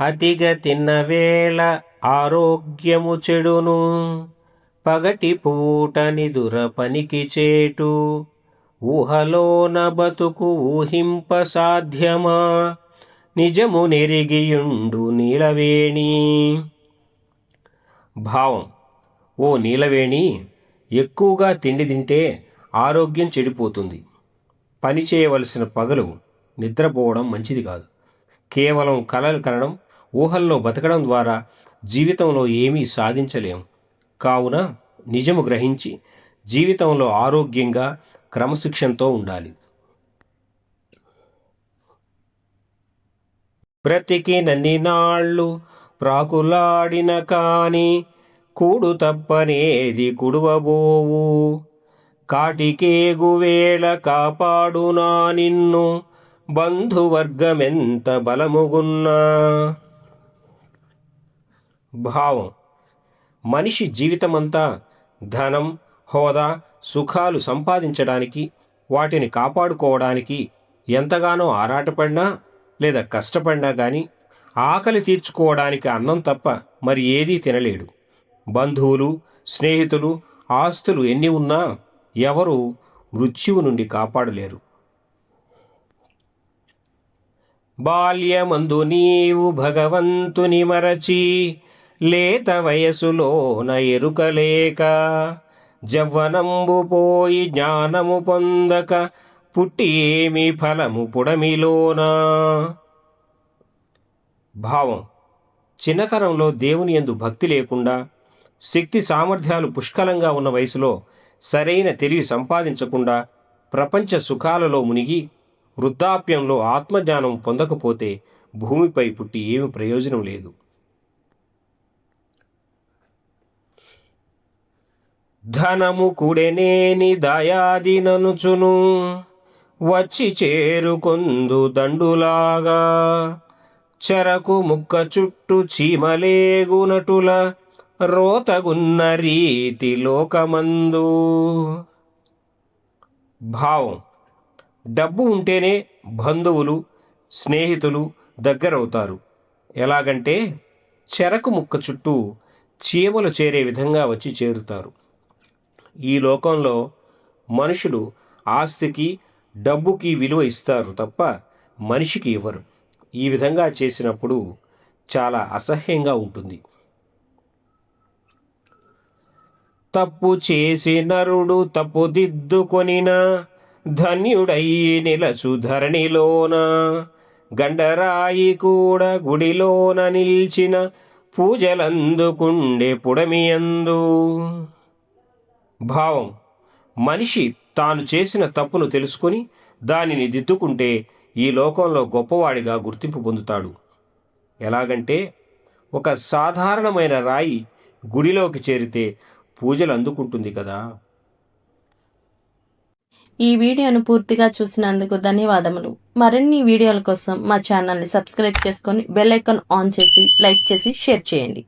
అతిగా తిన్న వేళ ఆరోగ్యము చెడును. పగటి పూట నిదుర పనికి చేటు. ఊహలోన బతుకు ఊహింప సాధ్యమా? నిజము నెరిగియుండు నీలవేణి. భావం ఓ నీలవేణి ఎక్కువగా తిండి తింటే ఆరోగ్యం చెడిపోతుంది. పని చేయవలసిన పగలు నిద్రపోవడం మంచిది కాదు. కేవలం కలలు కనడం ఊహల్లో బతకడం ద్వారా జీవితంలో ఏమీ సాధించలేం. కావున నిజము గ్రహించి జీవితంలో ఆరోగ్యంగా క్రమశిక్షణతో ఉండాలి. బ్రతికినన్ని నాళ్ళు ప్రాకులాడిన కాని కూడు తప్పనేది కుడువబోవు. కాటికేగువేళ కాపాడునా నిన్ను బంధువర్గమెంత బలముగున్నా. భావం. మనిషి జీవితమంతా ధనం హోదా సుఖాలు సంపాదించడానికి వాటిని కాపాడుకోవడానికి ఎంతగానో ఆరాటపడినా లేదా కష్టపడినా కానీ ఆకలి తీర్చుకోవడానికి అన్నం తప్ప మరి ఏదీ తినలేడు. బంధువులు స్నేహితులు ఆస్తులు ఎన్ని ఉన్నా ఎవరు మృత్యువు నుండి కాపాడలేరు. బాల్యమందు నీవు భగవంతుని మరచి లేత వయసులోన ఎరుకలేక జవ్వనంబు పోయి జ్ఞానము పొందక పుట్టి ఏమి ఫలము పుడమిలోనా. భావం. చిన్నతనంలో దేవుని ఎందు భక్తి లేకుండా శక్తి సామర్థ్యాలు పుష్కలంగా ఉన్న వయసులో సరైన తెలివి సంపాదించకుండా ప్రపంచ సుఖాలలో మునిగి వృద్ధాప్యంలో ఆత్మజ్ఞానం పొందకపోతే భూమిపై పుట్టి ఏమి ప్రయోజనం లేదు. ధనము కుడెనేని దయాది ననుచును. వచ్చి చేరుకొందు దండులాగా. చెరకు ముక్క చుట్టూ చీమలేగునటుల రోతగున్న రీతి లోకమందు. భావం డబ్బు ఉంటేనే బంధువులు స్నేహితులు దగ్గరవుతారు. ఎలాగంటే చెరకు ముక్క చుట్టూ చీమలు చేరే విధంగా వచ్చి చేరుతారు. ఈ లోకంలో మనుషులు ఆస్తికి డబ్బుకి విలువ ఇస్తారు తప్ప మనిషికి ఇవ్వరు. ఈ విధంగా చేసినప్పుడు చాలా అసహ్యంగా ఉంటుంది. తప్పు చేసి నరుడు తప్పు దిద్దుకొనిన ధన్యుడయ్యి నిలచు ధరణిలోన గండరాయి కూడా గుడిలోన నిల్చిన పూజలందుకుండే పుడమియందు. భావం. మనిషి తాను చేసిన తప్పును తెలుసుకొని దానిని దిద్దుకుంటే ఈ లోకంలో గొప్పవాడిగా గుర్తింపు పొందుతాడు. ఎలాగంటే ఒక సాధారణమైన రాయి గుడిలోకి చేరితే పూజలు అందుకుంటుంది కదా. ఈ వీడియోను పూర్తిగా చూసినందుకు ధన్యవాదములు. మరిన్ని వీడియోల కోసం మా ఛానల్ని సబ్స్క్రైబ్ చేసుకొని బెల్ ఐకాన్ ఆన్ చేసి లైక్ చేసి షేర్ చేయండి.